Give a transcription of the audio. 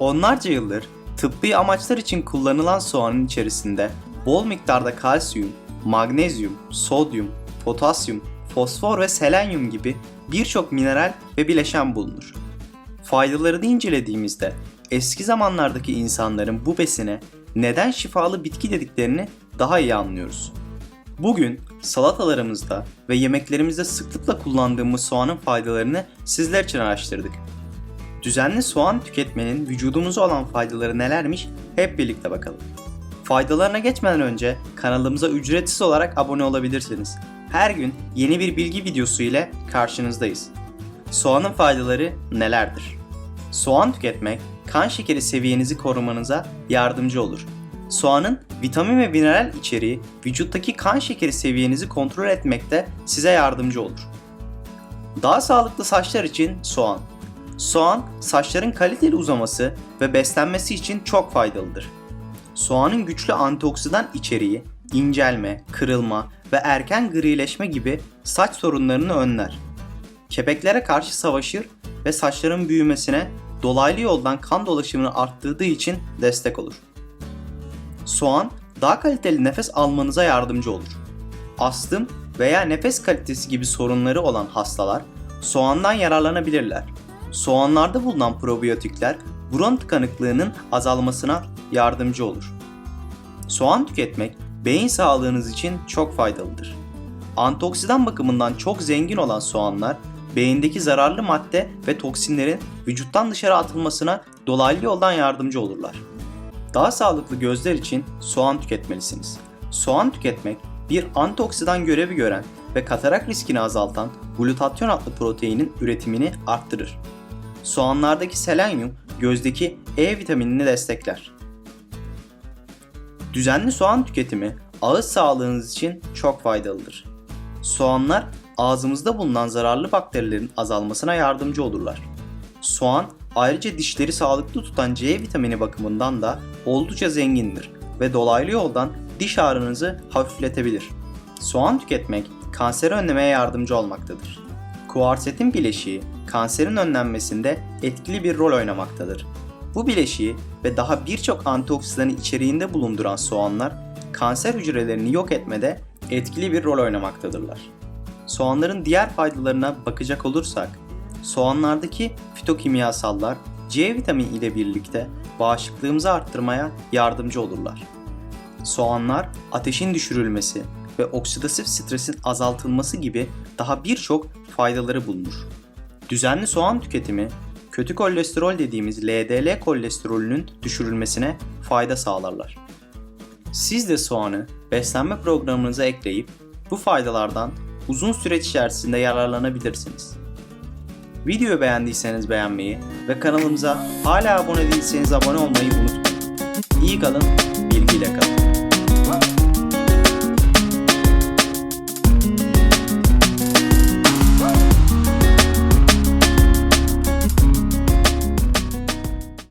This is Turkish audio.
Onlarca yıldır tıbbi amaçlar için kullanılan soğanın içerisinde bol miktarda kalsiyum, magnezyum, sodyum, potasyum, fosfor ve selenyum gibi birçok mineral ve bileşen bulunur. Faydalarını incelediğimizde eski zamanlardaki insanların bu besine neden şifalı bitki dediklerini daha iyi anlıyoruz. Bugün salatalarımızda ve yemeklerimizde sıklıkla kullandığımız soğanın faydalarını sizler için araştırdık. Düzenli soğan tüketmenin vücudumuza olan faydaları nelermiş hep birlikte bakalım. Faydalarına geçmeden önce kanalımıza ücretsiz olarak abone olabilirsiniz. Her gün yeni bir bilgi videosu ile karşınızdayız. Soğanın faydaları nelerdir? Soğan tüketmek kan şekeri seviyenizi korumanıza yardımcı olur. Soğanın vitamin ve mineral içeriği vücuttaki kan şekeri seviyenizi kontrol etmekte size yardımcı olur. Daha sağlıklı saçlar için soğan. Soğan saçların kaliteli uzaması ve beslenmesi için çok faydalıdır. Soğanın güçlü antioksidan içeriği incelme, kırılma ve erken grileşme gibi saç sorunlarını önler. Kepeklere karşı savaşır ve saçların büyümesine dolaylı yoldan kan dolaşımını arttırdığı için destek olur. Soğan daha kaliteli nefes almanıza yardımcı olur. Astım veya nefes kalitesi gibi sorunları olan hastalar soğandan yararlanabilirler. Soğanlarda bulunan probiyotikler burun tıkanıklığının azalmasına yardımcı olur. Soğan tüketmek beyin sağlığınız için çok faydalıdır. Antioksidan bakımından çok zengin olan soğanlar beyindeki zararlı madde ve toksinlerin vücuttan dışarı atılmasına dolaylı yoldan yardımcı olurlar. Daha sağlıklı gözler için soğan tüketmelisiniz. Soğan tüketmek bir antioksidan görevi gören ve katarak riskini azaltan glutatyon adlı proteinin üretimini arttırır. Soğanlardaki selenyum gözdeki E vitaminini destekler. Düzenli soğan tüketimi ağız sağlığınız için çok faydalıdır. Soğanlar ağzımızda bulunan zararlı bakterilerin azalmasına yardımcı olurlar. Soğan ayrıca dişleri sağlıklı tutan C vitamini bakımından da oldukça zengindir ve dolaylı yoldan diş ağrınızı hafifletebilir. Soğan tüketmek kanseri önlemeye yardımcı olmaktadır. Kuarsetin bileşiği kanserin önlenmesinde etkili bir rol oynamaktadır. Bu bileşiği ve daha birçok antioksidanı içeriğinde bulunduran soğanlar kanser hücrelerini yok etmede etkili bir rol oynamaktadırlar. Soğanların diğer faydalarına bakacak olursak, soğanlardaki fitokimyasallar C vitamini ile birlikte bağışıklığımızı arttırmaya yardımcı olurlar. Soğanlar ateşin düşürülmesi ve oksidatif stresin azaltılması gibi daha birçok faydaları bulunur. Düzenli soğan tüketimi kötü kolesterol dediğimiz LDL kolesterolünün düşürülmesine fayda sağlarlar. Siz de soğanı beslenme programınıza ekleyip bu faydalardan uzun süreç içerisinde yararlanabilirsiniz. Videoyu beğendiyseniz beğenmeyi ve kanalımıza hala abone değilseniz abone olmayı unutmayın. İyi kalın, bilgiyle kalın.